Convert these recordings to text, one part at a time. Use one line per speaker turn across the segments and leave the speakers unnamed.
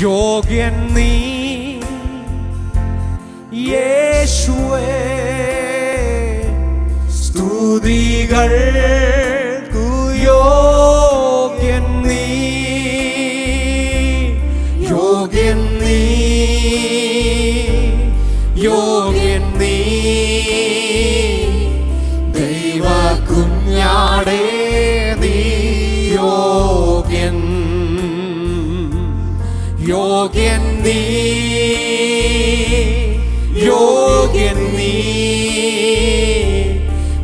യോഗ്യൻ നീ. യേശുവേ സ്തുതികൾ യോഗ്യൻ നീ. യോഗ്യൻ നീ യോഗ്യൻ നീ. ദൈവ കുഞ്ഞാടേ നീ യോഗ്യൻ യോഗ്യൻ നീ. യോഗ്യൻ നീ.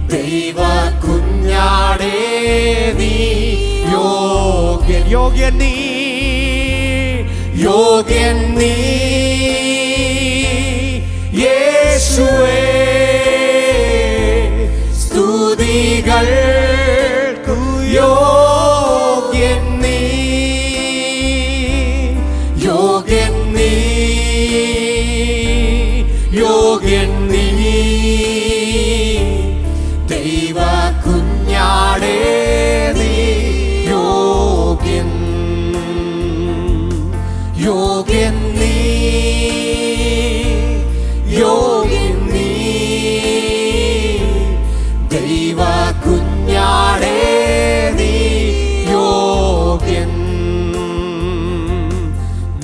ദൈവ കുഞ്ഞാടേ നീ. യോഗ്യൻ. യോഗ്യൻ നീ. യോഗ്യൻ നീ. യോഗ്യൻ നീ യോഗ്യൻ നീ ദൈവ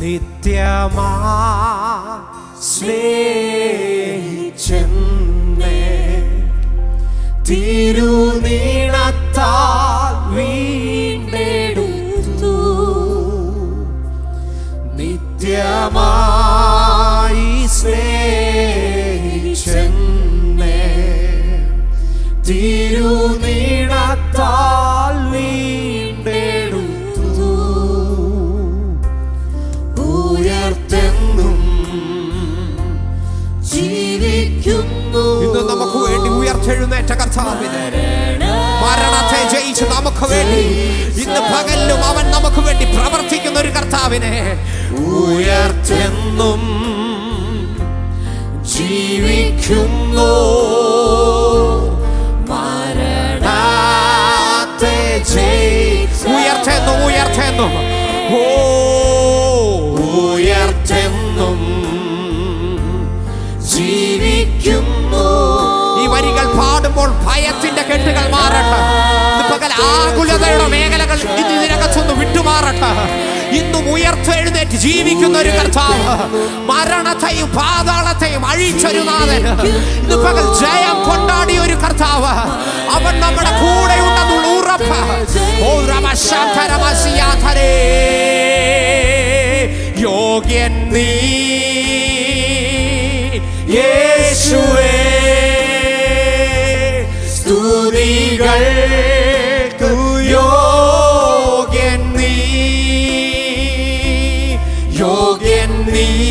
നിത്യമാ സ്നേഹിച്ചെന്നേ നിത്യമായി സ്നേഹിച്ചേ തിരുനീണത്താൽ വീണ്ടെടുത്തു. ഉയർത്തെന്നും ജീവിക്കുന്നു.
ഇന്ന് നമുക്ക് വേണ്ടി ഉയർത്തെഴുന്നേറ്റ കർത്താവിനെ. മരണത്തെ ജയിച്ച് നമുക്ക് വേണ്ടി ഇന്ന് പകലും അവൻ നമുക്ക് വേണ്ടി പ്രവർത്തിക്കുന്ന ഒരു കർത്താവിനെ.
ഉയർത്തെന്നും ജീവിക്കുന്നു.
ഉയർത്തെന്നും ഉയർത്തെന്നും. ഓ
ഉയർത്തെന്നും ജീവിക്കുന്നു.
ഈ വരികൾ പാടുമ്പോൾ ഭയത്തിന്റെ കെട്ടുകൾ മാറട്ടെ. പകൽ ആകുലതയുടെ മേഖലകൾ ഇതിനകത്തൊന്ന് വിട്ടുമാറട്ടെ ഇന്നും ഉയർത്തെഴുന്നേറ്റ് ജീവിക്കുന്ന ഒരു കർത്താവ്. മരണത്തെയും പാതാളത്തെയും അഴിച്ചൊരു നാഥൻ. ഇന്ന് പകൽ ജയം കൊണ്ടാടിയ ഒരു കർത്താവ്. അവൻ നമ്മുടെ കൂടെ ഉണ്ടെന്നുള്ള ഉറപ്പ്. യോഗ്യൻ നീ.
യേശുവേ സ്തുതികൾ. നീ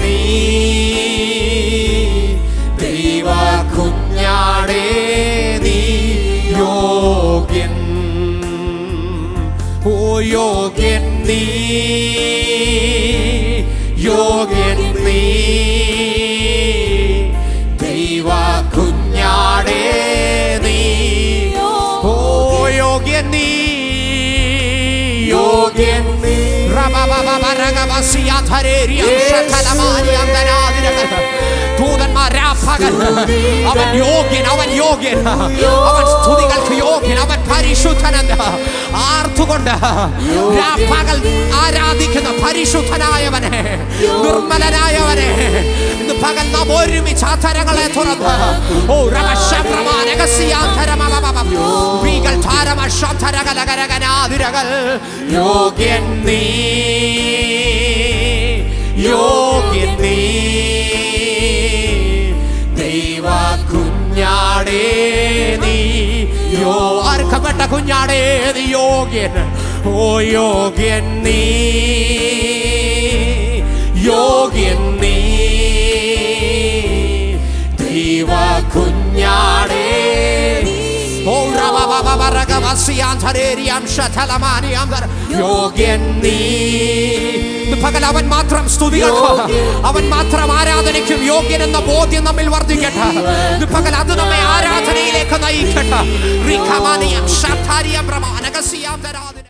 നീ ദൈവ നീ യോഗ്യൻ. ഓ യോഗ്യൻ നീ യോഗ്യൻ നീ.
അവൻ യോഗ്യൻ അവൻ യോഗ്യൻ അവൻ സ്തുതികൾക്ക് യോഗ്യൻ അവൻ പരിശുദ്ധനെന്ന് ആർത്തുകൊണ്ട് രാപ്പകൽ ആരാധിക്കുന്ന പരിശുദ്ധനായവനെ നിർമ്മലനായവനെ പകൽ നാം ഒരുമിച്ച് അധരങ്ങളെ തുറന്ന് ഓ വീകൾ ധാരമശബ്ദരകലകരകനാതിരകൾ
യോഗ്യൻ നീ. യോഗ്യൻ നീ. ദൈവ കുഞ്ഞാടേ നീ. യോ
അർക്കപ്പെട്ട കുഞ്ഞാടേ നീ. യോഗ്യൻ.
ഓ യോഗ്യൻ നീ. യോഗ്യൻ നീ
പകൽ അവൻ മാത്രം സ്തുതികൾക്ക് അവൻ മാത്രം ആരാധനയ്ക്കും യോഗ്യൻ എന്ന ബോധ്യം നമ്മിൽ വർദ്ധിക്കട്ടെ. പകൽ അത് നമ്മെ ആരാധനയിലേക്ക് നയിക്കട്ടെ.